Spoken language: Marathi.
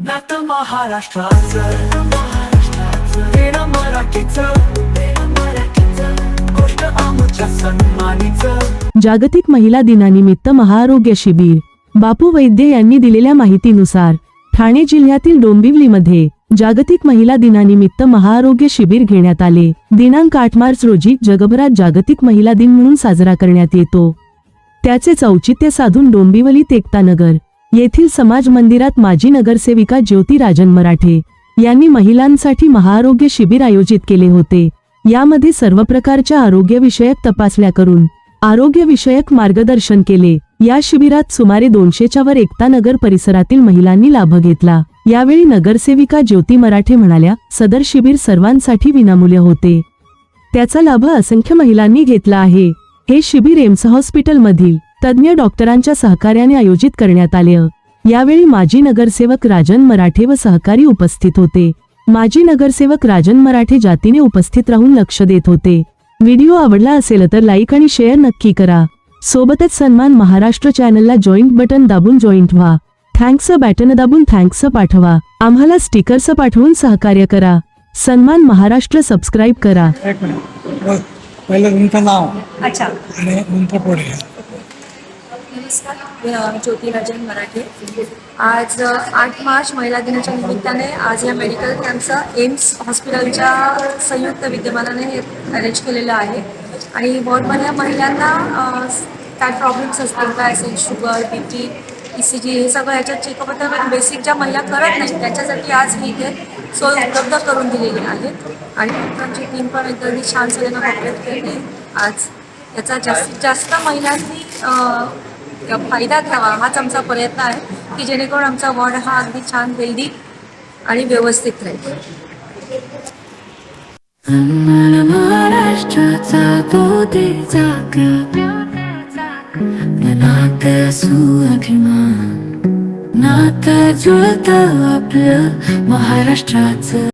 नात महाराष्ट्राचं. देणं मराठीचं. गोष्ट आमच्या सन्मानीचं. जागतिक महिला दिनानिमित्त महाआरोग्य शिबिर. बापू वैद्य यांनी दिलेल्या माहितीनुसार ठाणे जिल्ह्यातील डोंबिवलीमध्ये जागतिक महिला दिनानिमित्त महाआरोग्य शिबिर घेण्यात आले. दिनांक आठ मार्च रोजी जगभरात जागतिक महिला दिन म्हणून साजरा करण्यात येतो. त्याचे औचित्य साधून डोंबिवली नगर येथील समाज मंदिरात माजी नगरसेविका ज्योती राजन मराठे यांनी महिलांसाठी महाआरोग्य शिबिर आयोजित केले होते. यामध्ये सर्व प्रकारच्या आरोग्यविषयक तपासण्या करून आरोग्यविषयक मार्गदर्शन केले. या शिबिरात सुमारे दोनशेच्या वर एकता नगर परिसरातील महिलांनी लाभ घेतला. यावेळी नगरसेविका ज्योती मराठे म्हणाल्या सदर शिबिर सर्वांसाठी विनामूल्य होते. त्याचा लाभ असंख्य महिलांनी घेतला आहे. हे शिबिर एम्स हॉस्पिटलमधील तज्ज्ञ डॉक्टरांच्या सहकार्याने आयोजित करण्यात आले. यावेळी माजी नगरसेवक राजन मराठे व सहकारी उपस्थित होते. माजी नगरसेवक राजन मराठे जातीने उपस्थित राहून लक्ष देत होते. व्हिडिओ आवडला असेल तर लाईक आणि शेअर नक्की करा. सोबतच सन्मान महाराष्ट्र चॅनलला जॉईंट बटन दाबून जॉईंट व्हा. थँक्स बॅटन दाबून थँक्स पाठवा. आम्हाला स्टिकर्स पाठवून सहकार्य करा. सन्मान महाराष्ट्र सबस्क्राईब करा. एक मिनिट. बघ पहिलं तुमचं नाव अच्छा. आणि नमस्कार. मी ज्योती राजन मराठे. आज आठ मार्च महिला दिनाच्या निमित्ताने आज या मेडिकल कॅम्पचं एम्स हॉस्पिटलच्या संयुक्त विद्यमानाने हे अरेंज केलेलं आहे. आणि वॉर्डमधल्या महिलांना काय प्रॉब्लेम्स असतील काय असेल sugar B P E C G हे सगळं ह्याच्यात चेकअप होतं बेसिक ज्या महिला करत नाही त्याच्यासाठी आज ही इथे सोय उपलब्ध करून दिलेली आहे. आणि डॉक्टरांची टीम पण एकदम छान सगळ्यांना कॉपरेट केली. आज याचा जास्तीत जास्त महिलांनी फायदा घ्यावा हाच आमचा प्रयत्न आहे की जेणेकरून आमचा वॉर्ड हा अगदी छान हेल्दी आणि व्यवस्थित राहील. महाराष्ट्राचा तो आपलं महाराष्ट्राचं.